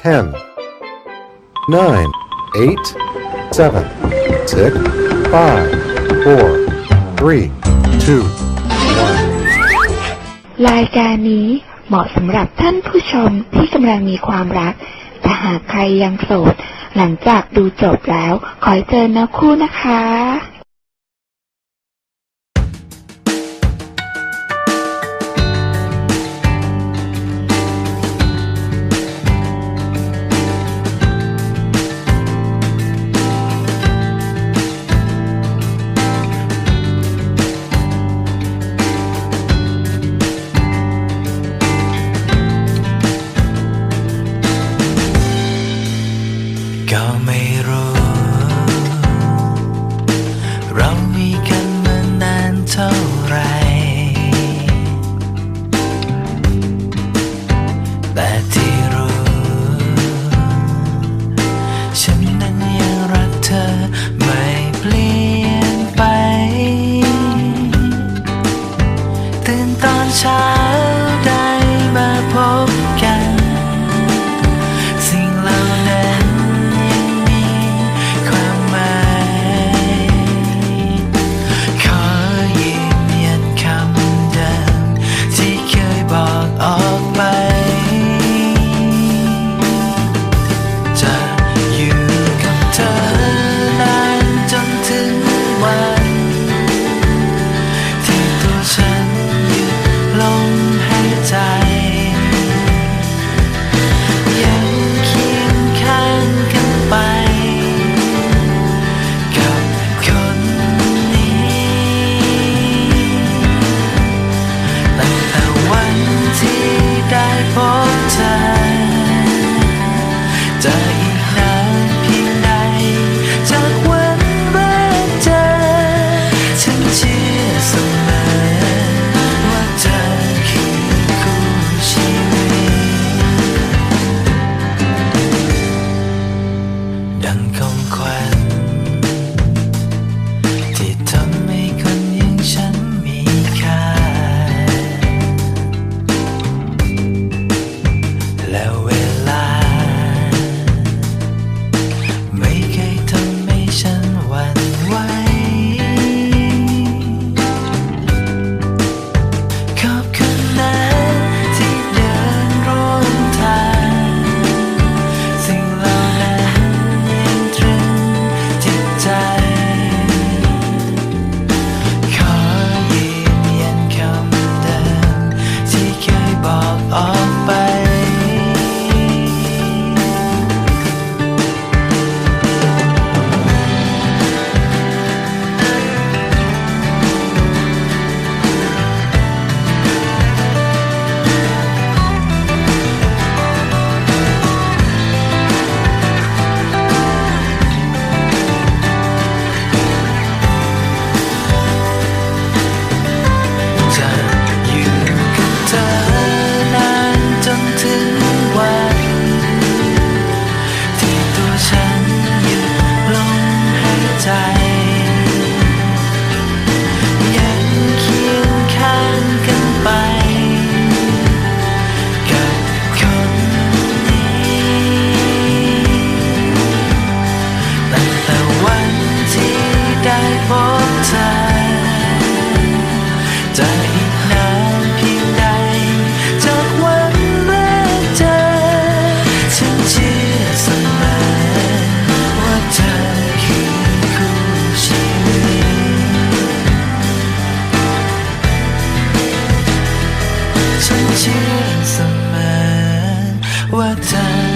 10 9 8 7 6 5 4 3 2 1 รายการนี้เหมาะสำหรับท่านผู้ชมที่กำลังมีความรัก แต่หากใครยังโสด หลังจากดูจบแล้ว ขอเจอนะคู่นะคะ ไร แต่ที่รู้ ฉันนั้นยังรักเธอไม่เปลี่ยนไป ตื่นตอนเช้า time. time. 我在